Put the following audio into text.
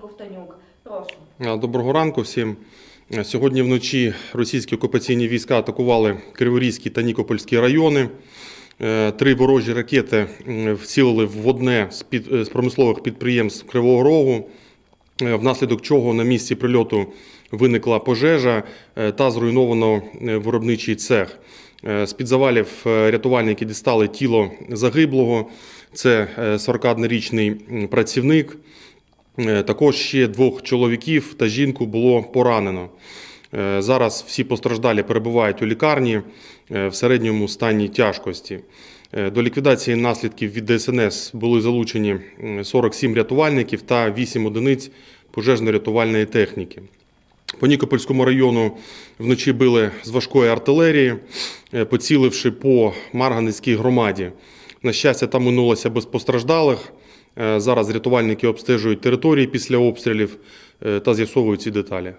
Ковтонюк. Доброго ранку всім. Сьогодні вночі російські окупаційні війська атакували Криворізький та Нікопольський райони. Е, Три ворожі ракети вцілили в одне з, під, е, з промислових підприємств Кривого Рогу, е, внаслідок чого на місці прильоту виникла пожежа та зруйновано виробничий цех. Е, З-під завалів рятувальники дістали тіло загиблого. Це е, 41-річний працівник. Е, Також ще двох чоловіків та жінку було поранено. Е, Зараз всі постраждалі перебувають у лікарні е, в середньому стані тяжкості. До ліквідації наслідків від ДСНС були залучені м, 47 рятувальників та 8 одиниць пожежно-рятувальної техніки. По Нікопольському району вночі били з важкої артилерії, поціливши по Марганецькій громаді. На щастя, там минулося без постраждалих. Е, Зараз рятувальники обстежують території після обстрілів е, та з'ясовують ці деталі.